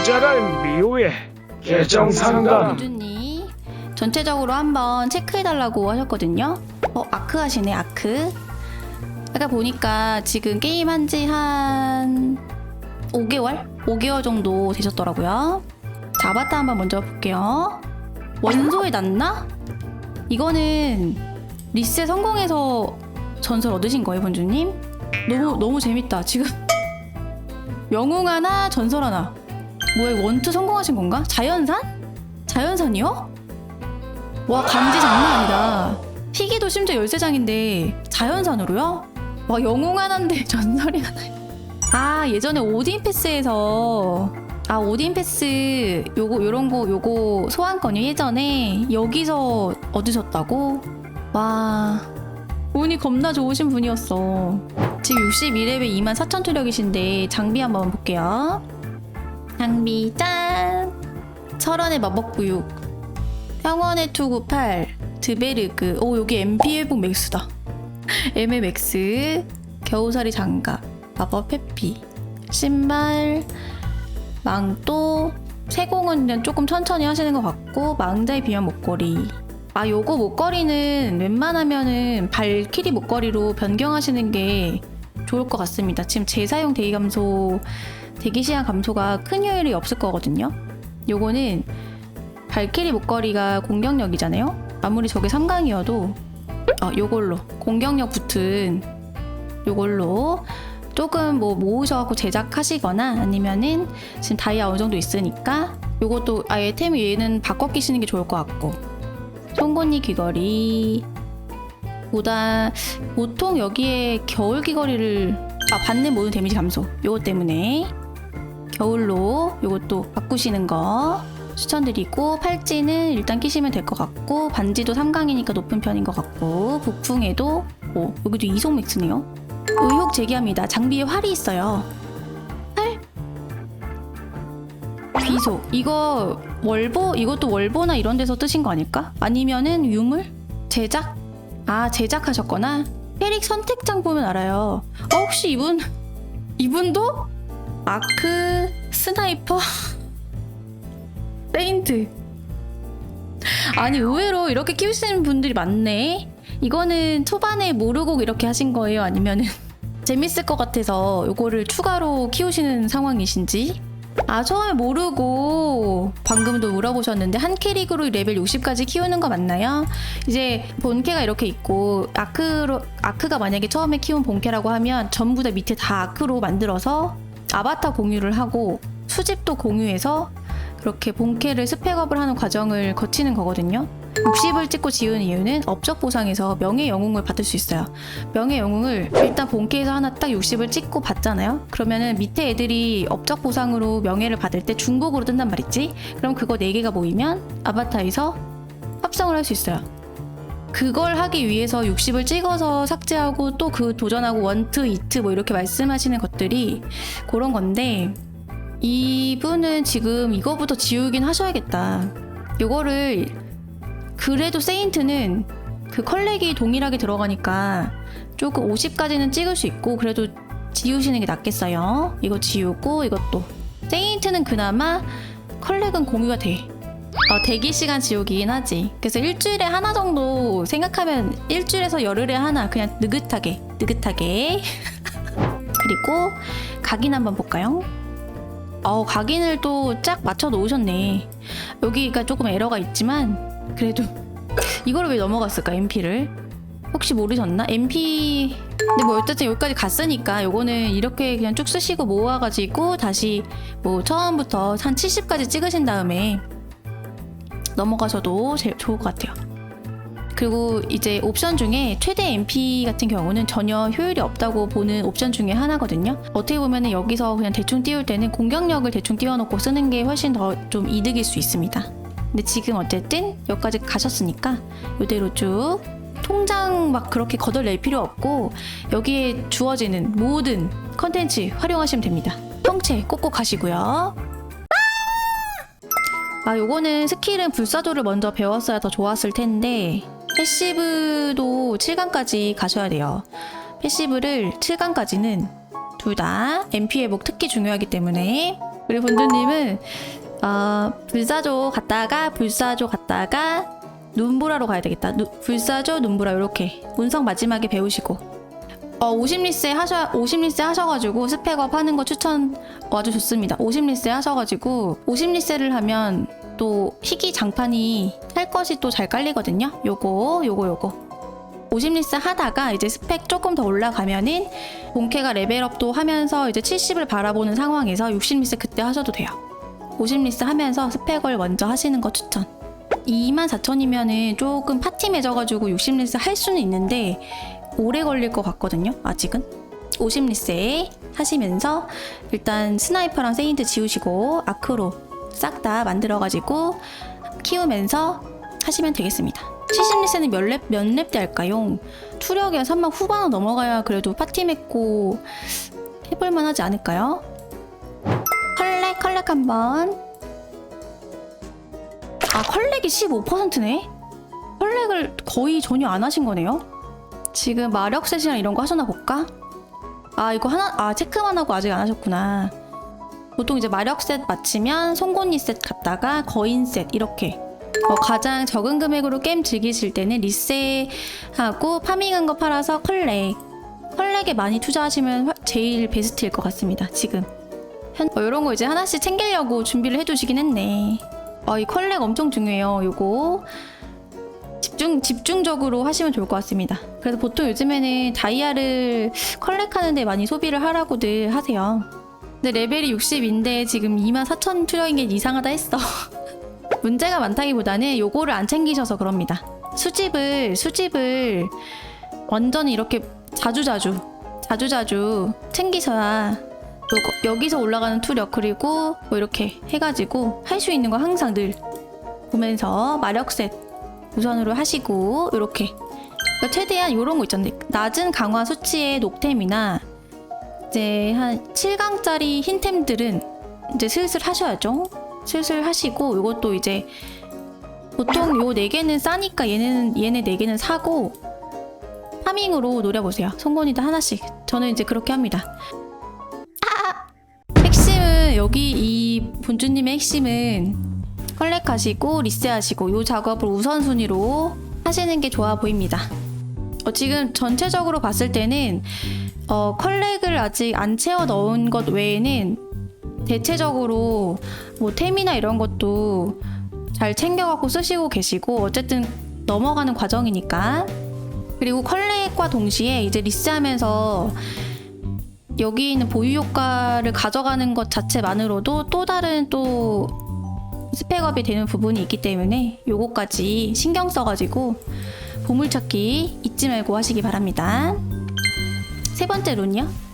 모자랄 미호의 계정 상담 유준님 전체적으로 한번 체크해달라고 하셨거든요. 어 아크 하시네 아크. 아까 보니까 지금 게임 한지 한 5개월? 5개월 정도 되셨더라고요. 자, 아바타 한번 먼저 볼게요. 원소에 났나? 이거는 리셋 성공해서 전설 얻으신 거예요, 본주님? 너무 너무 재밌다. 지금 영웅 하나, 전설 하나. 뭐야, 이거 원투 성공하신 건가? 자연산? 자연산이요? 와, 간지 장난 아니다. 희귀도 심지어 13장인데 자연산으로요? 와, 영웅 하나인데 전설이 하나. 아, 예전에 오딘 패스에서 아, 오딘 패스 요거 요런 거 요거 소환권이 예전에 여기서 얻으셨다고? 와. 운이 겁나 좋으신 분이었어. 지금 61레벨 2만 4천 투력이신데 장비 한번 볼게요. 장비 짠! 철원의 마법구육. 평원의 투구팔. 드베르그. 오 여기 MP 회복 맥스다. MA 맥스. 겨우살이 장갑. 마법 회피. 신발. 망토. 세공은 조금 천천히 하시는 것 같고 망자의 비면 목걸이. 아 요거 목걸이는 웬만하면은 발키리 목걸이로 변경하시는 게 좋을 것 같습니다. 지금 재사용 대기 감소 대기 시간 감소가 큰 효율이 없을 거거든요. 요거는 발키리 목걸이가 공격력이잖아요. 아무리 저게 3강이어도 아 요걸로 공격력 붙은 요걸로 조금 뭐 모으셔갖고 제작하시거나 아니면은 지금 다이아 어느 정도 있으니까 요것도 아예 템 얘는 바꿔 끼시는 게 좋을 것 같고. 송곳니 귀걸이. 보다 보통 여기에 겨울 귀걸이를 아 받는 모든 데미지 감소. 요것 때문에 겨울로 요것도 바꾸시는 거 추천드리고 팔찌는 일단 끼시면 될 것 같고 반지도 3강이니까 높은 편인 것 같고 부풍에도 오 여기도 이속 맥스네요. 의혹 제기합니다. 장비에 활이 있어요. 활? 귀속 이거 월보 이것도 월보나 이런 데서 뜨신 거 아닐까? 아니면은 유물? 제작? 아 제작하셨거나? 캐릭 선택장 보면 알아요. 어 혹시 이분 이분도? 아크 스나이퍼? 페인트. 아니 의외로 이렇게 키우시는 분들이 많네. 이거는 초반에 모르고 이렇게 하신 거예요? 아니면은 재밌을 것 같아서 요거를 추가로 키우시는 상황이신지? 아 처음에 모르고 방금도 물어보셨는데 한 캐릭으로 레벨 60까지 키우는 거 맞나요? 이제 본캐가 이렇게 있고 아크로 아크가 만약에 처음에 키운 본캐라고 하면 전부 다 밑에 다 아크로 만들어서 아바타 공유를 하고 수집도 공유해서 그렇게 본캐를 스펙업을 하는 과정을 거치는 거거든요. 60을 찍고 지은 이유는 업적 보상에서 명예 영웅을 받을 수 있어요. 명예 영웅을 일단 본캐에서 하나 딱 60을 찍고 받잖아요. 그러면은 밑에 애들이 업적 보상으로 명예를 받을 때 중복으로 뜬단 말이지. 그럼 그거 4개가 모이면 아바타에서 합성을 할 수 있어요. 그걸 하기 위해서 60을 찍어서 삭제하고 또 그 도전하고 원트, 이트 뭐 이렇게 말씀하시는 것들이 그런 건데 이분은 지금 이거부터 지우긴 하셔야겠다. 이거를 그래도 세인트는 그 컬렉이 동일하게 들어가니까 조금 50까지는 찍을 수 있고 그래도 지우시는 게 낫겠어요. 이거 지우고 이것도 세인트는 그나마 컬렉은 공유가 돼. 어, 대기 시간 지우기긴 하지. 그래서 일주일에 하나 정도 생각하면 일주일에서 열흘에 하나 그냥 느긋하게 느긋하게 그리고 각인 한번 볼까요? 어, 각인을 또짝 맞춰 놓으셨네. 여기가 조금 에러가 있지만 그래도 이거를 왜 넘어갔을까 MP를? 혹시 모르셨나? MP 근데 뭐 어쨌든 여기까지 갔으니까 요거는 이렇게 그냥 쭉 쓰시고 모아가지고 다시 뭐 처음부터 한 70까지 찍으신 다음에 넘어가셔도 제일 좋을 것 같아요. 그리고 이제 옵션 중에 최대 MP 같은 경우는 전혀 효율이 없다고 보는 옵션 중에 하나거든요. 어떻게 보면 여기서 그냥 대충 띄울 때는 공격력을 대충 띄워놓고 쓰는 게 훨씬 더 좀 이득일 수 있습니다. 근데 지금 어쨌든 여기까지 가셨으니까 이대로 쭉 통장 막 그렇게 거덜낼 필요 없고 여기에 주어지는 모든 컨텐츠 활용하시면 됩니다. 통째 꼭꼭 하시고요. 아, 요거는 스킬은 불사조를 먼저 배웠어야 더 좋았을 텐데 패시브도 7강까지 가셔야 돼요. 패시브를 7강까지는 둘 다 MP 회복 특히 중요하기 때문에 우리 본주님은 어, 불사조 갔다가 불사조 갔다가 눈보라로 가야 되겠다. 누- 불사조 눈보라 이렇게 운석 마지막에 배우시고 어 50리세 하셔 50리세 하셔가지고 스펙업 하는 거 추천 아주 좋습니다. 50리세 하셔가지고 50리세를 하면 또 희귀 장판이 할 것이 또 잘 깔리거든요. 요거 요거 요거 50리스 하다가 이제 스펙 조금 더 올라가면은 본캐가 레벨업도 하면서 이제 70을 바라보는 상황에서 60리스 그때 하셔도 돼요. 50리스 하면서 스펙을 먼저 하시는 거 추천. 24,000이면은 조금 파티 맺어가지고 60리스 할 수는 있는데 오래 걸릴 것 같거든요. 아직은. 50리스에 하시면서 일단 스나이퍼랑 세인트 지우시고 아크로 싹 다 만들어가지고 키우면서 하시면 되겠습니다. 70리스는 몇 랩, 몇랩때 할까요? 투력이 3만 후반 넘어가야 그래도 파티 맺고 해볼만 하지 않을까요? 컬렉, 컬렉 한 번. 아, 컬렉이 15%네? 컬렉을 거의 전혀 안 하신 거네요? 지금 마력셋이랑 이런 거 하셨나 볼까? 아, 이거 하나, 아, 체크만 하고 아직 안 하셨구나. 보통 이제 마력셋 마치면 송곳니셋 갔다가 거인셋 이렇게. 어, 가장 적은 금액으로 게임 즐기실 때는 리셋하고 파밍한 거 팔아서 컬렉. 컬렉에 많이 투자하시면 화- 제일 베스트일 것 같습니다 지금. 현, 어, 이런 거 이제 하나씩 챙기려고 준비를 해두시긴 했네. 어, 이 컬렉 엄청 중요해요 요거 집중, 집중적으로 하시면 좋을 것 같습니다. 그래서 보통 요즘에는 다이아를 컬렉하는 데 많이 소비를 하라고들 하세요. 근데 레벨이 60인데 지금 24,000 투력인 게 이상하다 했어. 문제가 많다기보다는 요거를 안 챙기셔서 그럽니다. 수집을 수집을 완전히 이렇게 자주자주 자주자주 챙기셔야 여기서 올라가는 투력 그리고 뭐 이렇게 해가지고 할 수 있는 거 항상 늘 보면서 마력셋 우선으로 하시고 이렇게 그러니까 최대한 이런 거 있잖아요. 낮은 강화 수치의 녹템이나 이제 한 7강짜리 흰템들은 이제 슬슬 하셔야죠. 슬슬 하시고 이것도 이제 보통 요네 개는 싸니까 얘는 얘네 네 개는 사고 파밍으로 노려보세요. 송곳니도 하나씩. 저는 이제 그렇게 합니다. 아! 핵심은 여기 이 본주님의 핵심은 컬렉하시고 리셋하시고 요 작업을 우선순위로 하시는 게 좋아 보입니다. 어, 지금 전체적으로 봤을 때는 어, 컬렉을 아직 안 채워 넣은 것 외에는 대체적으로 뭐 템이나 이런 것도 잘 챙겨갖고 쓰시고 계시고 어쨌든 넘어가는 과정이니까 그리고 컬렉과 동시에 이제 리스하면서 여기 있는 보유 효과를 가져가는 것 자체만으로도 또 다른 또 스펙업이 되는 부분이 있기 때문에 요거까지 신경 써가지고 보물찾기 잊지 말고 하시기 바랍니다. 세 번째 룬이요.